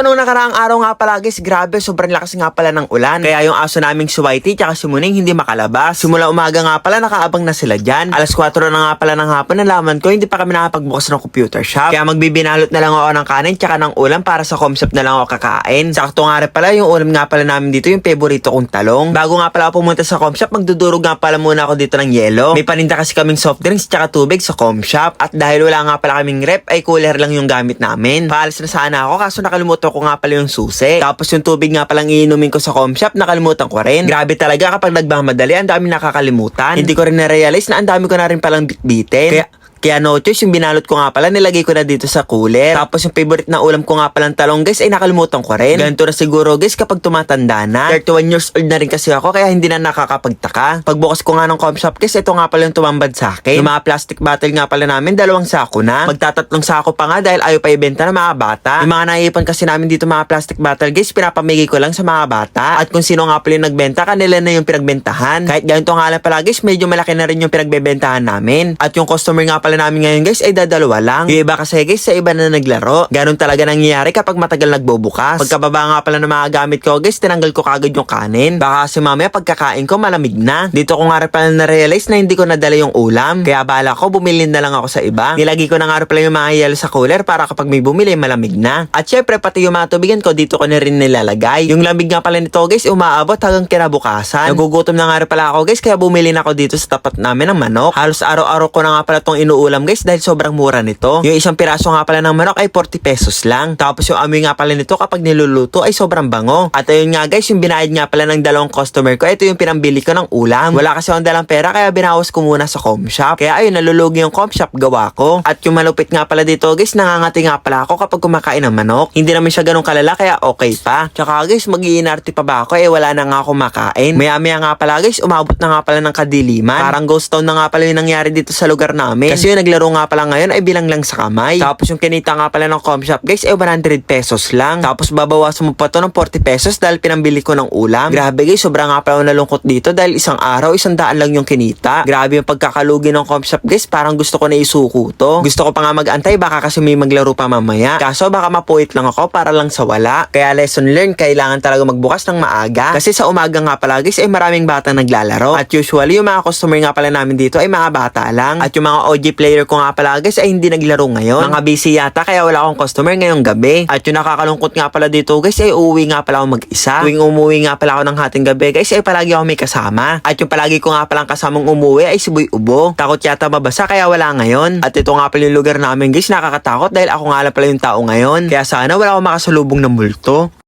So nung nakaraang araw nga pala guys, grabe sobrang lakas nga pala ng ulan. Kaya yung aso naming si Whitey tsaka si Muning hindi makalabas. Simula umaga nga pala nakaabang na sila dyan. Alas 4 na nga pala ng hapon nalaman ko hindi pa kami nakapagbukas ng computer shop. Kaya magbibinalot na lang ako ng kanin tsaka ng ulam para sa concept na lang ako kakain. Sakto nga rin pala yung ulam nga pala namin dito yung favorito kong talong. Bago nga pala ako pumunta sa com shop, magdudurog nga pala muna ako dito ng yelo. May paninda kasi kaming soft drinks tsaka tubig sa com shop. At dahil wala nga pala kaming rep, ay cooler lang yung gamit namin. Paalis na sana ako kaso nakalimutan ko nga pala yung susi. Tapos yung tubig nga palang iinumin ko sa com shop, nakalimutan ko rin. Grabe talaga kapag nagmamadali, ang dami nakakalimutan. Hindi ko rin na-realize na ang dami ko na rin palang bitbitin. Kaya kaya no choice, yung binalot ko nga pala, nilagay ko na dito sa cooler. Tapos yung favorite na ulam ko nga palang talong guys, ay nakalimutan ko rin. Ganito na siguro guys kapag tumatanda na. 31 years old na rin kasi ako, kaya hindi na nakakapagtaka. Pagbukas ko nga ng com shop guys, ito nga pala yung tumambad sa akin. Yung mga plastic bottle nga pala namin, dalawang sako na. Magtatatlong sako pa nga dahil ayaw pa ibenta ng mga bata. Yung mga naiipon kasi namin dito mga plastic bottle guys, pinapamigay ko lang sa mga bata. At kung sino nga pala yung nagbenta, kanila na yung pinagbentahan. Kahit ganito nga lang pala guys, medyo malaki na rin yung pinagbebentahan namin. At yung customer nga pala namin ngayon guys ay dadalawa lang. Yung iba kasi guys sa iba na naglaro. Ganon talaga nangyayari kapag matagal nagbubukas. Pagkababa nga pala ng mga gamit ko guys, tinanggal ko kagad yung kanin. Baka kasi mamaya pagkakain ko malamig na. Dito ko nga pala na-realize na hindi ko nadala yung ulam. Kaya bala ko bumili na lang ako sa iba. Nilagay ko na nga pala yung mga yelo sa cooler para kapag may bumili malamig na. At syempre pati yung mga tubigan ko dito ko na rin nilalagay. Yung lamig nga pala nito guys umaabot hanggang kinabukasan. Nagugutom na nga pala ako guys kaya bumili na ako dito sa tapat namin ng manok. Halos araw-araw ko na nga pala tong inuulam guys dahil sobrang mura nito. Yung isang piraso nga pala ng manok ay 40 pesos lang. Tapos yung amoy nga pala nito kapag niluluto ay sobrang bango. At ayun nga guys, yung binayad nga pala ng dalawang customer ko, ito yung pinambili ko ng ulam. Wala kasi akong dalang pera kaya binawas ko muna sa com shop. Kaya ayun, nalulugi yung com shop gawa ko. At yung malupit nga pala dito guys, nangangati nga pala ako kapag kumakain ng manok. Hindi naman siya ganun kalala kaya okay pa. Tsaka guys, mag-iinarte pa ba ako eh wala na nga ako makain. Maya maya nga pala guys, umabot na nga pala ng kadiliman. Parang ghost town na nga pala yung nangyari dito sa lugar namin. Kasi yung naglaro nga pala ngayon ay bilang lang sa kamay. Tapos yung kinita nga pala ng com shop guys ay 100 pesos lang. Tapos babawasan mo pa to ng 40 pesos dahil pinambili ko ng ulam. Grabe guys, sobrang nga pala nalungkot dito dahil isang araw, isang daan lang yung kinita. Grabe yung pagkakalugi ng com shop guys, parang gusto ko na isuko to. Gusto ko pa nga mag-antay baka kasi may maglaro pa mamaya. Kaso baka mapuit lang ako para lang sa wala. Kaya lesson learned, kailangan talaga magbukas ng maaga. Kasi sa umaga nga pala guys ay maraming bata naglalaro. At usually yung mga customer nga pala namin dito ay mga bata lang. At yung mga OG player ko nga pala guys ay hindi naglaro ngayon. Mga busy yata kaya wala akong customer ngayong gabi. At yung nakakalungkot nga pala dito guys ay uuwi nga pala ako mag-isa. Tuwing umuwi nga pala ako ng hating gabi guys ay palagi ako may kasama. At yung palagi ko nga palang kasamang umuwi ay si Boy Ubo. Takot yata mabasa kaya wala ngayon. At ito nga pala yung lugar namin guys nakakatakot dahil ako nga pala yung tao ngayon. Kaya sana wala akong makasalubong ng multo.